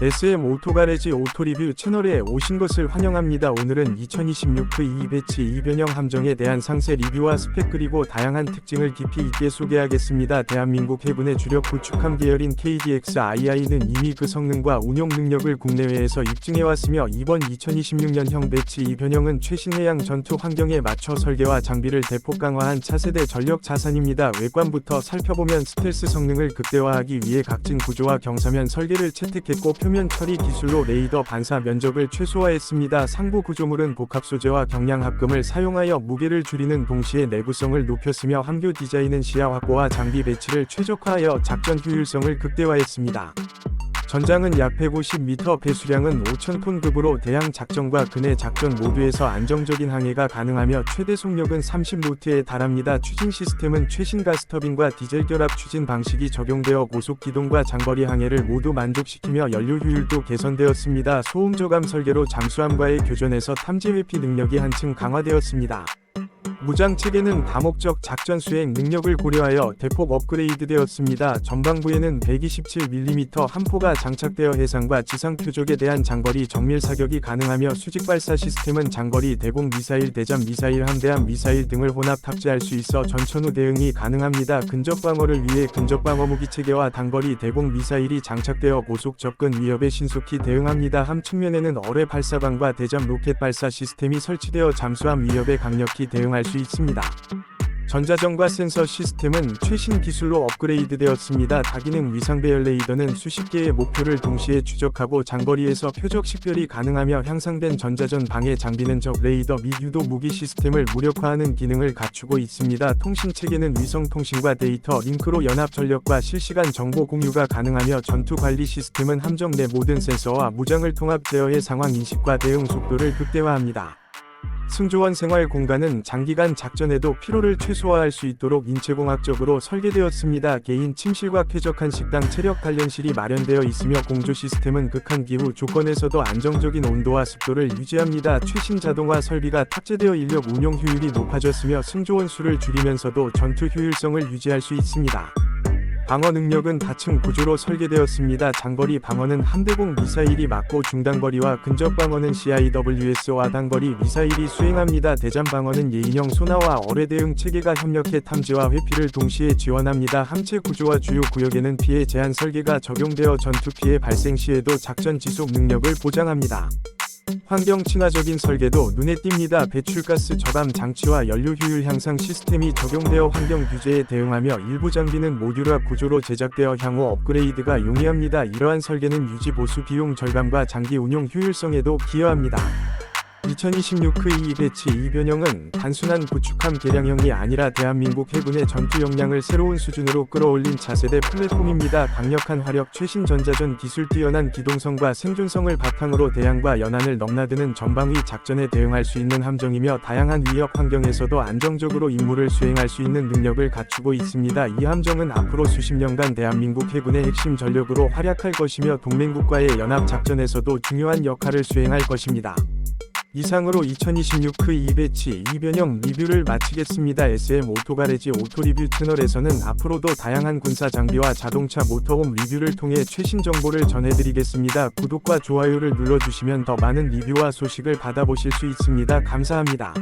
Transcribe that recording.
SM 오토가레지 오토리뷰 채널에 오신 것을 환영합니다. 오늘은 2026 그2 배치 이변형 함정에 대한 상세 리뷰와 스펙 그리고 다양한 특징을 깊이 있게 소개하겠습니다. 대한민국 해군의 주력 구축함 계열인 KDX-II는 이미 그 성능과 운용 능력을 국내외에서 입증해왔으며 이번 2026년형 배치 이변형은 최신 해양 전투 환경에 맞춰 설계와 장비를 대폭 강화한 차세대 전력 자산입니다. 외관부터 살펴보면 스텔스 성능을 극대화하기 위해 각진 구조와 경사면 설계를 채택했고 표면 처리 기술로 레이더 반사 면적을 최소화했습니다. 상부 구조물은 복합 소재와 경량 합금을 사용하여 무게를 줄이는 동시에 내구성을 높였으며 함교 디자인은 시야 확보와 장비 배치를 최적화하여 작전 효율성을 극대화했습니다. 전장은 약 150m 배수량은 5,000톤급으로 대양 작전과 근해 작전 모두에서 안정적인 항해가 가능하며 최대 속력은 30노트에 달합니다. 추진 시스템은 최신 가스터빈과 디젤 결합 추진 방식이 적용되어 고속 기동과 장거리 항해를 모두 만족시키며 연료 효율도 개선되었습니다. 소음 저감 설계로 잠수함과의 교전에서 탐지 회피 능력이 한층 강화되었습니다. 무장 체계는 다목적 작전 수행 능력을 고려하여 대폭 업그레이드되었습니다. 전방부에는 127mm 함포가 장착되어 해상과 지상 표적에 대한 장거리 정밀 사격이 가능하며 수직 발사 시스템은 장거리 대공 미사일 대잠 미사일 함대함 미사일 등을 혼합 탑재할 수 있어 전천후 대응이 가능합니다. 근접 방어를 위해 근접 방어 무기 체계와 단거리 대공 미사일이 장착되어 고속 접근 위협에 신속히 대응합니다. 함 측면에는 어뢰 발사방과 대잠 로켓 발사 시스템이 설치되어 잠수함 위협에 강력히 대응할 수 있습니다. 전자전과 센서 시스템은 최신 기술로 업그레이드되었습니다. 다기능 위상 배열 레이더는 수십 개의 목표를 동시에 추적하고 장거리에서 표적 식별이 가능하며 향상된 전자전 방해 장비는 적 레이더 및 유도 무기 시스템을 무력화하는 기능을 갖추고 있습니다. 통신 체계는 위성 통신과 데이터 링크로 연합 전력과 실시간 정보 공유가 가능하며 전투 관리 시스템은 함정 내 모든 센서와 무장을 통합 제어해 상황 인식과 대응 속도를 극대화합니다. 승조원 생활 공간은 장기간 작전에도 피로를 최소화할 수 있도록 인체공학적으로 설계되었습니다. 개인 침실과 쾌적한 식당 체력 단련실이 마련되어 있으며 공조 시스템은 극한 기후 조건에서도 안정적인 온도와 습도를 유지합니다. 최신 자동화 설비가 탑재되어 인력 운용 효율이 높아졌으며 승조원 수를 줄이면서도 전투 효율성을 유지할 수 있습니다. 방어 능력은 다층 구조로 설계되었습니다. 장거리 방어는 함대공 미사일이 맞고 중단거리와 근접 방어는 CIWS와 단거리 미사일이 수행합니다. 대잠 방어는 예인형 소나와 어뢰 대응 체계가 협력해 탐지와 회피를 동시에 지원합니다. 함체 구조와 주요 구역에는 피해 제한 설계가 적용되어 전투 피해 발생 시에도 작전 지속 능력을 보장합니다. 환경 친화적인 설계도 눈에 띕니다. 배출가스 저감 장치와 연료 효율 향상 시스템이 적용되어 환경 규제에 대응하며 일부 장비는 모듈화 구조로 제작되어 향후 업그레이드가 용이합니다. 이러한 설계는 유지 보수 비용 절감과 장기 운용 효율성에도 기여합니다. 2026 그2 배치 이변형은 단순한 구축함 개량형이 아니라 대한민국 해군의 전투 역량을 새로운 수준으로 끌어올린 차세대 플랫폼입니다. 강력한 화력, 최신 전자전 기술 뛰어난 기동성과 생존성을 바탕으로 대양과 연안을 넘나드는 전방위 작전에 대응할 수 있는 함정이며 다양한 위협 환경에서도 안정적으로 임무를 수행할 수 있는 능력을 갖추고 있습니다. 이 함정은 앞으로 수십 년간 대한민국 해군의 핵심 전력으로 활약할 것이며 동맹국과의 연합 작전에서도 중요한 역할을 수행할 것입니다. 이상으로 2026 그2 배치 이변형 리뷰를 마치겠습니다. SM 오토가레지 오토리뷰 채널에서는 앞으로도 다양한 군사 장비와 자동차 모터홈 리뷰를 통해 최신 정보를 전해드리겠습니다. 구독과 좋아요를 눌러주시면 더 많은 리뷰와 소식을 받아보실 수 있습니다. 감사합니다.